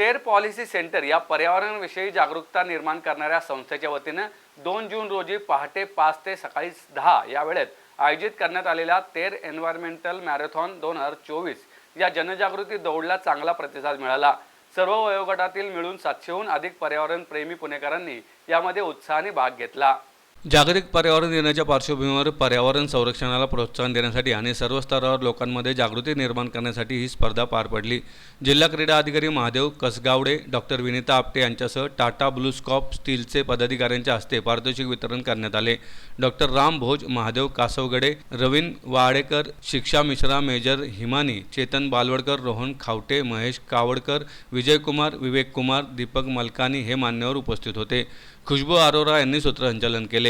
Air policy centre या पर्यावरणाविषयी जागरूकता निर्माण करणाऱ्या संस्थेच्या वतीनं दोन जून रोजी पहाटे पाच ते सकाळी दहा या वेळेत आयोजित करण्यात आलेल्या तेर एन्व्हायरमेंटल मॅरेथॉन दोन हजार चोवीस या जनजागृती दौडला चांगला प्रतिसाद मिळाला. सर्व वयोगटातील मिळून सातशेहून अधिक पर्यावरण प्रेमी पुणेकरांनी यामध्ये उत्साहाने भाग घेतला. जागतिक पर्यावरण दिनाच्या पार्श्वभूमीवर पर्यावरण संरक्षणाला प्रोत्साहन देण्यासाठी आणि सर्व स्तरावर लोकांमध्ये जागृती निर्माण करण्यासाठी ही स्पर्धा पार पडली. जिल्हा क्रीडा अधिकारी महादेव कसगावडे डॉक्टर विनिता आपटे यांच्यासह टाटा ब्लूस्कॉप स्टीलचे पदाधिकाऱ्यांच्या हस्ते पारितोषिक वितरण करण्यात आले. डॉक्टर राम भोज महादेव कासवगडे रवीन वाडेकर शिक्षा मिश्रा मेजर हिमानी चेतन बालवडकर रोहन खावटे महेश कावडकर विजयकुमार विवेक कुमार दीपक मलकानी हे मान्यवर उपस्थित होते. खुशबू अरोरा यांनी सूत्रसंचालन केले.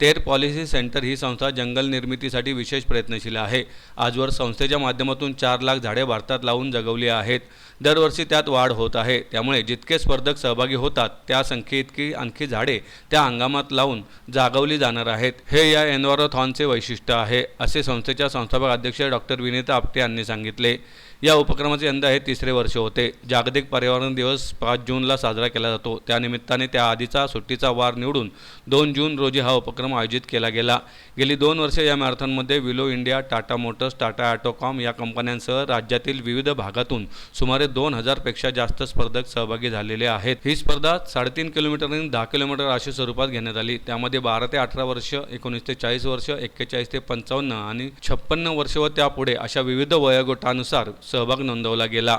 तेर पॉलिसी सेंटर ही संस्था जंगल निर्मितीसाठी विशेष प्रयत्नशील आहे. आजवर संस्थेच्या माध्यमातून चार लाख झाडे भारतात लावून जगवली आहेत. दरवर्षी त्यात वाढ होत आहे. त्यामुळे जितके स्पर्धक सहभागी होतात त्या संख्येइतकी आणखी झाडे त्या हंगामात लावून जागवली जाणार आहेत. हे या एन्व्हायरोथॉनचे वैशिष्ट्य आहे असे संस्थेच्या संस्थापक अध्यक्ष डॉक्टर विनीता आपटे यांनी सांगितले. या उपक्रमाचे यंदा हे तिसरे वर्ष होते. जागतिक पर्यावरण दिवस पाच जूनला साजरा केला जातो. त्यानिमित्ताने त्याआधीचा सुट्टीचा वार निवडून दोन जून रोजी हा उपक्रम आयोजित केला गेला. गेली दोन वर्षे या मॅरेथॉनमध्ये Willo India Tata Motors Tata AutoComp या कंपन्यांसह राज्यातील विविध भागातून सुमारे दोन हजारपेक्षा जास्त स्पर्धक सहभागी झालेले आहेत. ही स्पर्धा साडेतीन किलोमीटरने दहा किलोमीटर अशा स्वरूपात घेण्यात आली. त्यामध्ये बारा ते अठरा वर्ष एकोणीस ते चाळीस वर्ष एक्केचाळीस ते पंचावन्न आणि छप्पन्न वर्ष व त्यापुढे अशा विविध वयोगटानुसार सहभाग नोंदवला गेला.